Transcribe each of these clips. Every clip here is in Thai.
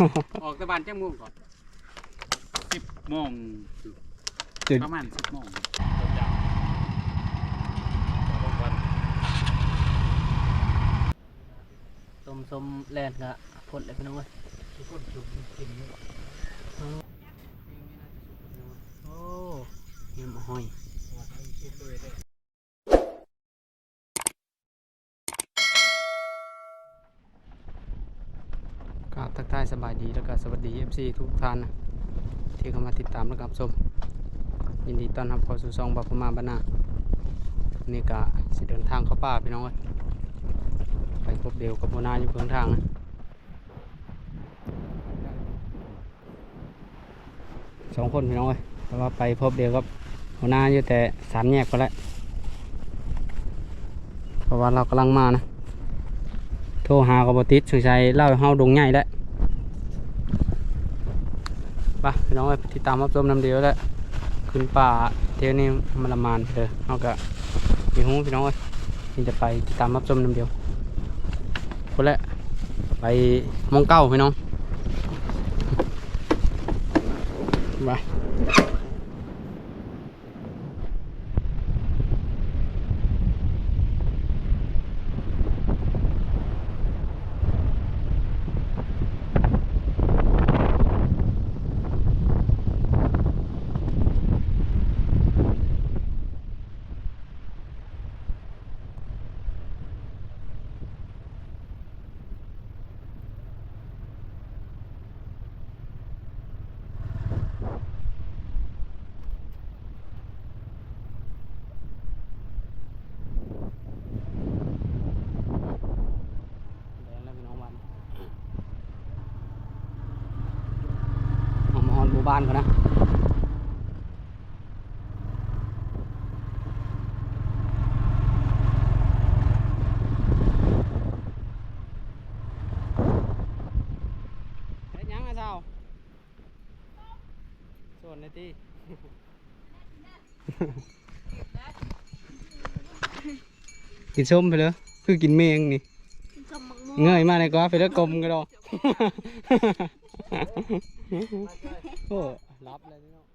ออกตะบานจ้งโมงก่อนสิบโมงจุดประมาณสิบโมงสมสมแลนกะพ่นเลยพี่น้องเว้ยโอ้ยำหอย ครับ ทักทายสบายดีแล้วก็สวัสดี FC ทุกท่านนะที่เข้ามาติดตามและรับชมยินดีต้อนรับเข้าสู่ซองบัพมาบรรณานี่ก็สิเดินทางเข้าป่าพี่น้องเอ้ยไปพบเดียวกับโบนาอยู่เพื่องทางนะสองคนพี่น้องเอ้ยเพราะว่าไปพบเดียวกับโบนาอยู่แต่สามแยกก็แล้วเพราะว่าเรากำลังมานะโทรหากับบติดสงสัยเล่าให้เฮาดงใหญ่แล้ว ไปพี่น้องไปติดตามรับชมน้ำเดียวแล้วขึ้นป่าเที่ยวนี้มันละมานเถอเอากะมีหูพี่น้องเอ้ยนี่จะไปติดตามรับชมน้ำเดียวคนละไปมองเก้าพี่น้องไปแดงแล้วพี่น้องวัน เอามาฮอนหมู่บ้านก่อนนะเฮ็ดหยังไงเจ้าส่วนในที่กินส้มไปเลยคือกินเมงนี่สมมักม่วงเงยมาเลยก็ไปแล้วกลมกันดอก โอ้รับเลยพี่น้อง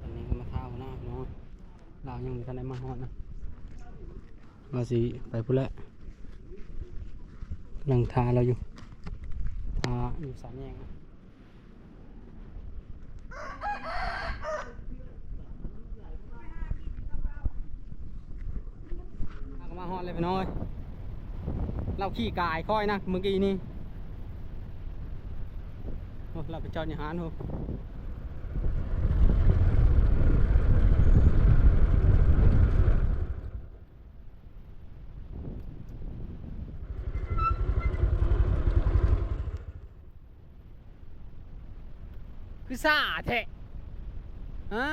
อันนี้ก็มาเท้าหน้าพี่น้องเรา ยังมีทันได้มาฮอดนะมาสิไปพุ่นละกำลังทาเราอยู่ทาอยู่สามแยกนะมาฮอดเลยพี่น้องเอ้ยเราขี่กายค่อยนะเมื่อกี้นี่เราไปจอดอยู่หานโห คือซ่าแท้ฮะ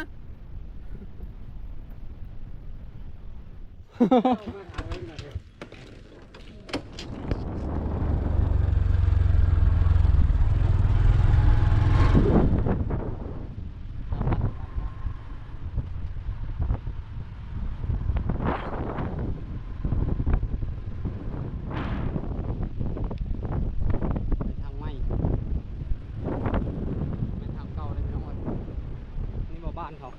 ไปทางไม่ไม่ทางเก่าเลยพี่น้องเอ้ยนี่บ่บ้านเขา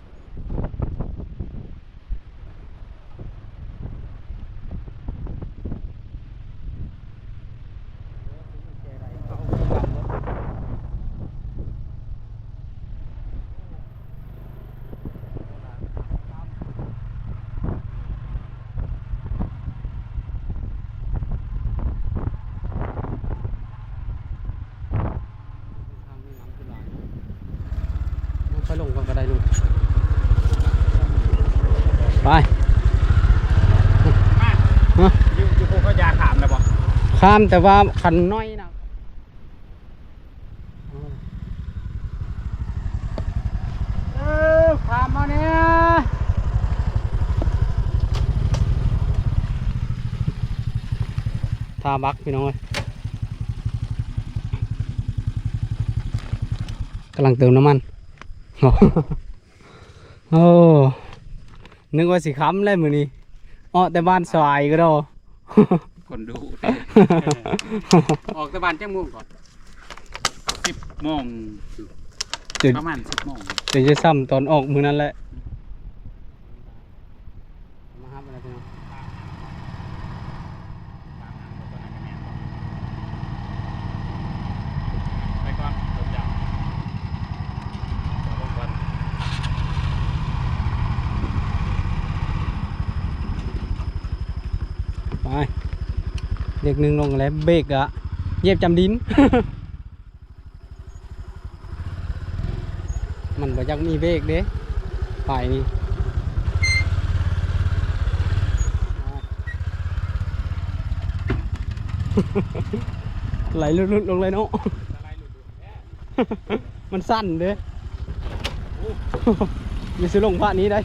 ค่อยลงก่อนก็ได้ลุงไป มาอยู่อยู่พวกเขายาขามนะบ่ข้ามแต่ว่าคันน้อยนะเออข้ามมาเนี่ยทาบักพี่น้องเอ้ยกำลังเติมน้ำมัน โอ้ นึกว่าสิค้ำเลยมือนี้ อ้อแต่บ้านสวายก็ดอคนดูออกตะบานจ้งม่วงก่อนสิบโมงจุดประมาณสิบโมง เดี๋ยวจะซ้ำตอนออกมือนั้นแหละมาครับอะไรพี่น้อง ไปก่อนจบยาวลงก่อน ไปเด็กหนึ่งลงแล้วเบรกอะเยียบจำดิน มันบ่ยักมีเบรกเด้ฝ่ายนี้ไหลลุดๆลงเลยเนาะมันสั้นเด้อย่าซื้อลงพระนี้ได้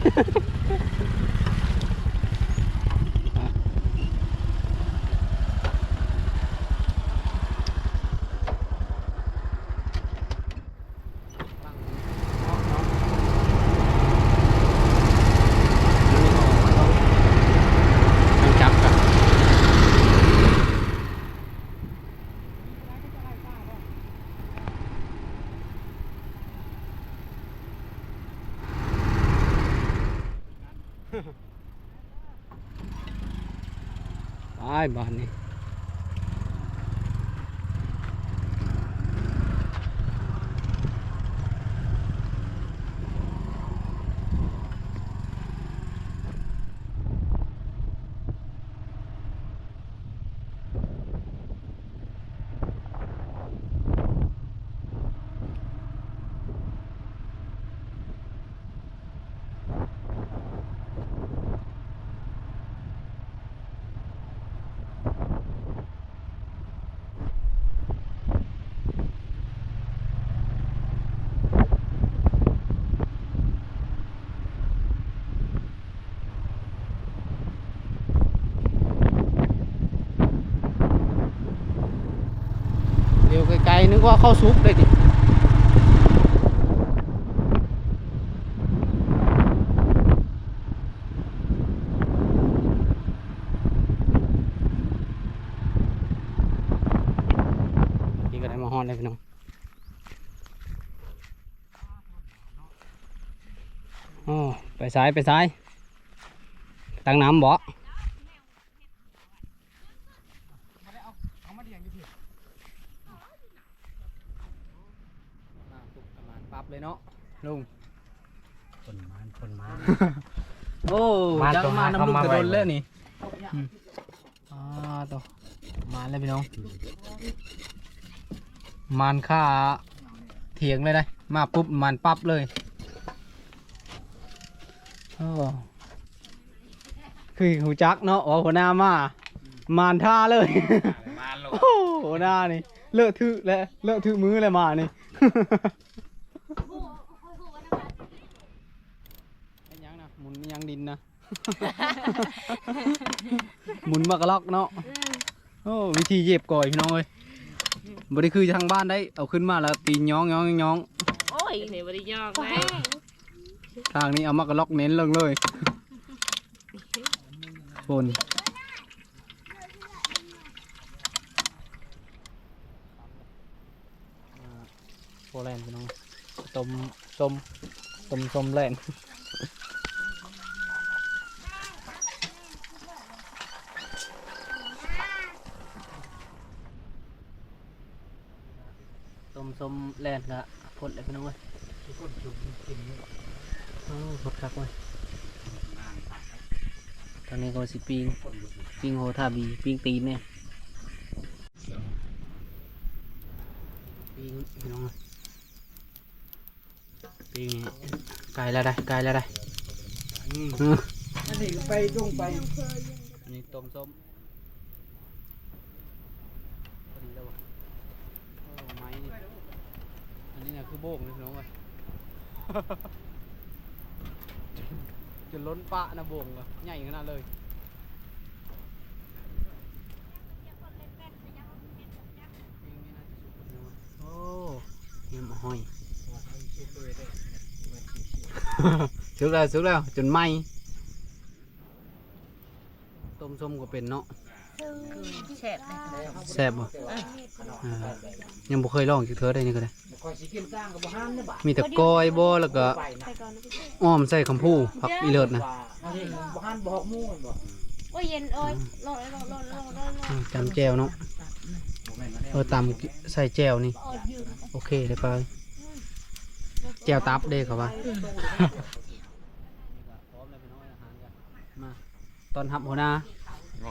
ต้องจับกัน ไปบ้า นึกว่าเข้าซุปเลยดินี่ก็ได้มาฮอนเลยพี่น้องโอ้ไปซ้ายไปซ้ายตั้งน้ำบ่ น้ำตุกประมาณปั๊บ เลยเนาะลุง คนมานคนมานโอ้มาจังตัวมาหาน้ำลุงเข้ามา กระโดนไว้เลยนี่อืมอ่าตัวมาแล้วพี่น้อง มานค่าเถียงเลยได้ มาปุ๊บมันปั๊บเลยโอ้คือหูจักเนาะว่าหัวหน้ามา มานท่าเลย มาโลโอ้หัวหน้านี่ เลอะทื่อแล้วเลอะทื่อมือเลยมานี่ ไอ้ยังนะหมุนยัง ดินนะ หมุนมากระลอกเนาะโอ้วิธีเย็บก่อยพี่น้องเอ้ยบริคือทางบ้านได้ เอาขึ้นมาแล้วตีย้องย้องย้องโอ้ยเนี่ยบริยอกนะทางนี้เอามากระลอกเน้นลงเลยบนโปแลนด์พี่น้องต้มส้มต้มส้มแลนด์ ต้มส้มแล่นกะพดเลยพี่น้องเว้ยโอ้พดคักเว้ยทางนี้ก็สิปิงปิงโหทาบีปิงตีนเนี่ยปีนพี่น้องปีปีนี้ไกลแล้วได้ไกลแล้วได้อันนี้ไปลงไปอันนี้ต้มส้มพอดีแล้ววะโอ้ไม้นี่ อันนี้เนี่ยคือโบกนี่พี่น้องเว้ยจะล้นปะนะโบงอะใหญ่ขนาดเลยโอ้ยมห้อยสุกแล้วสุกแล้วจนไหมต้มส้มก็เป็นเนาะ แซ่บเลยแซ่บบ่อ่ายังบ่เคยลองจักเทื่อได้นี่ก็ได้คอยสิกินสร้างกับบ่ห้ามเด้อบ่มีแต่ก้อยบ่แล้วก็ไปนะอ้อมใส่คำพูผักอีเลิศนะอันนี้บ่ห้ามบ่ฮอกหมู่แม่นบ่โอ้ยเย็นโอ้ยร้อนร้อนร้อนร้อนร้อนอ่าจำแจวเนาะบ่แม่นมาแล้วเออตำใส่แจวนี่ร้อนอยู่โอเคเลยไปแจวตับเด้เขาว่า มาตอนหับหัวหน้า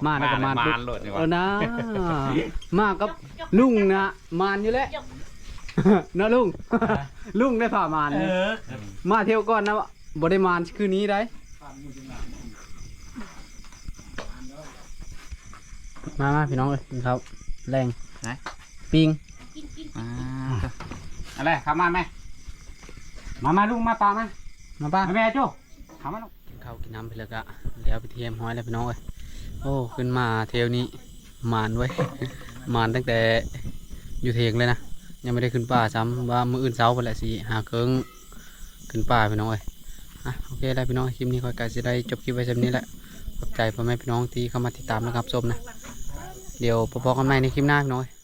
มาแล้วก็มามาปุ๊บโหลดดีกเอว่าอนะ มากับลุงนะมานอยู่แล้วเนาะลุง ลุงได้ผ่ามานนี่มาเที่ยวก่อนนะบ่ได้มานคืนนี้ได้ มามาพี่น้องเอ้ยกินข้าวแรงไหน ปิงอ่าอะไรเข้ามาไหมมามาลุงมาปามามาป้า มาแม่โจ้เข้ามาลูกกินข้าวกินน้ำไปแล้วก็แล้วไปเทียมห้อยแล้วพี่น้องเอ้ย โอ้ ขึ้นมาเทวนี้มานไว้ มานตั้งแต่อยู่เทงเลยนะ ยังไม่ได้ขึ้นป่าซ้ำว่ามืออื่นเช้าไปแหละสิหาเคิงขึ้นป่าพี่น้องเอ้ยอะโอเคแล้วพี่น้องคลิปนี้ขอยกาจะได้จบคลิปไว้เช่นนี้แหละขอบใจพ่อแม่พี่น้องที่เข้ามาติดตามนะครับชมนะ เดี๋ยวพบกันใหม่ในคลิปหน้าพี่น้องเอ้ย